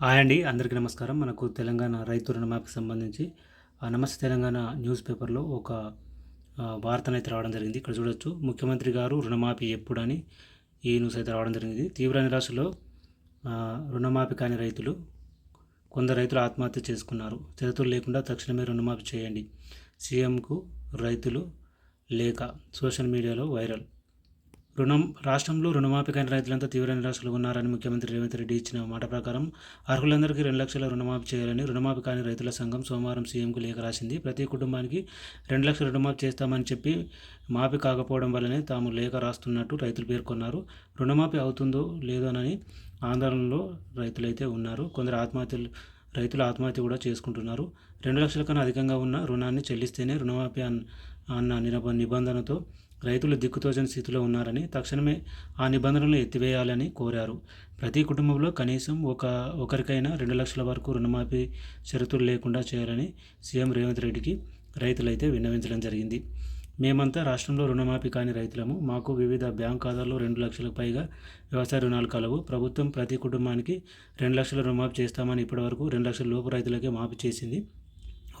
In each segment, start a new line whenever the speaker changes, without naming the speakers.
Hi అండి అందరికీ నమస్కారం. మనకు తెలంగాణ రైతు రుణమాఫీకి సంబంధించి ఆ నమస్తే తెలంగాణ న్యూస్ పేపర్లో ఒక వార్తనైతే రావడం జరిగింది. ఇక్కడ చూడొచ్చు. ముఖ్యమంత్రి గారు రుణమాఫీ ఎప్పుడని ఈ న్యూస్ అయితే రావడం జరిగింది. తీవ్ర నిరాశలో రుణమాఫీ కాని రైతులు కొందరు రైతులు ఆత్మహత్య చేసుకున్నారు. చేతులు లేకుండా తక్షణమే రుణమాఫీ చేయండి. సీఎంకు రైతులు లేఖ సోషల్ మీడియాలో వైరల్ రుణం రాష్ట్రంలో రుణమాఫీ కాని రైతులంతా తీవ్ర నిరాశలు ఉన్నారని ముఖ్యమంత్రి రేవంత్ రెడ్డి ఇచ్చిన మాట ప్రకారం అర్హులందరికీ రెండు లక్షల రుణమాఫీ చేయాలని రుణమాఫీ కాని రైతుల సంఘం సోమవారం సీఎంకు లేఖ రాసింది. ప్రతి కుటుంబానికి రెండు లక్షల రుణమాఫీ చేస్తామని చెప్పి మాఫీ కాకపోవడం వల్లనే తాము లేఖ రాస్తున్నట్టు రైతులు పేర్కొన్నారు. రుణమాఫీ అవుతుందో లేదోనని ఆందోళనలో రైతులైతే ఉన్నారు. కొందరు ఆత్మహత్యలు రైతులు ఆత్మహత్య కూడా చేసుకుంటున్నారు. రెండు లక్షల కన్నా అధికంగా ఉన్న రుణాన్ని చెల్లిస్తేనే రుణమాఫీ అన్ అన్న నిబ నిబంధనతో రైతులు దిక్కుతోచని స్థితిలో ఉన్నారని తక్షణమే ఆ నిబంధనలు ఎత్తివేయాలని కోరారు. ప్రతి కుటుంబంలో కనీసం ఒక ఒకరికైనా రెండు లక్షల వరకు రుణమాఫీ షరతులు లేకుండా చేయాలని సీఎం రేవంత్ రెడ్డికి రైతులైతే విన్నవించడం జరిగింది. మేమంతా రాష్ట్రంలో రుణమాఫీ కాని రైతులము. మాకు వివిధ బ్యాంక్ ఖాతాల్లో రెండు లక్షలకు పైగా వ్యవసాయ రుణాలు కలవు. ప్రభుత్వం ప్రతి కుటుంబానికి రెండు లక్షల రుణమాఫీ చేస్తామని ఇప్పటివరకు రెండు లక్షల లోపు రైతులకే మాఫీ చేసింది.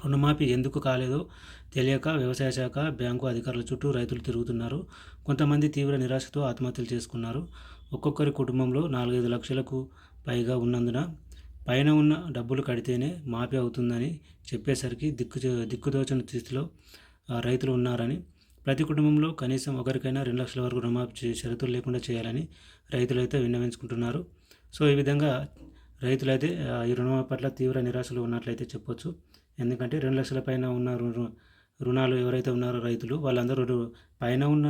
రుణమాఫీ ఎందుకు కాలేదో తెలియక వ్యవసాయ శాఖ బ్యాంకు అధికారుల చుట్టూ రైతులు తిరుగుతున్నారు. కొంతమంది తీవ్ర నిరాశతో ఆత్మహత్యలు చేసుకున్నారు. ఒక్కొక్కరి కుటుంబంలో నాలుగైదు లక్షలకు పైగా ఉన్నందున పైన ఉన్న డబ్బులు కడితేనే మాఫీ అవుతుందని చెప్పేసరికి దిక్కు దిక్కుదోచని స్థితిలో రైతులు ఉన్నారని ప్రతి కుటుంబంలో కనీసం ఒకరికైనా రెండు లక్షల వరకు రుణమాఫీ చే- షరతులు లేకుండా చేయాలని రైతులైతే విన్నవించుకుంటున్నారు. సో ఈ విధంగా రైతులైతే ఈ రుణమాఫీ పట్ల తీవ్ర నిరాశలు ఉన్నట్లయితే చెప్పొచ్చు. ఎందుకంటే రెండు లక్షల పైన ఉన్న రు- రుణాలు ఎవరైతే ఉన్నారో రైతులు వాళ్ళందరూ పైన ఉన్న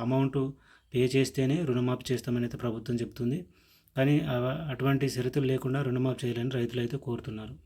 అమౌంట్ పే చేస్తేనే రుణమాఫీ చేస్తామని అయితే ప్రభుత్వం చెప్తుంది. కానీ అవ- అటువంటి షరతులు లేకుండా రుణమాఫీ చేయాలని రైతులు అయితే కోరుతున్నారు.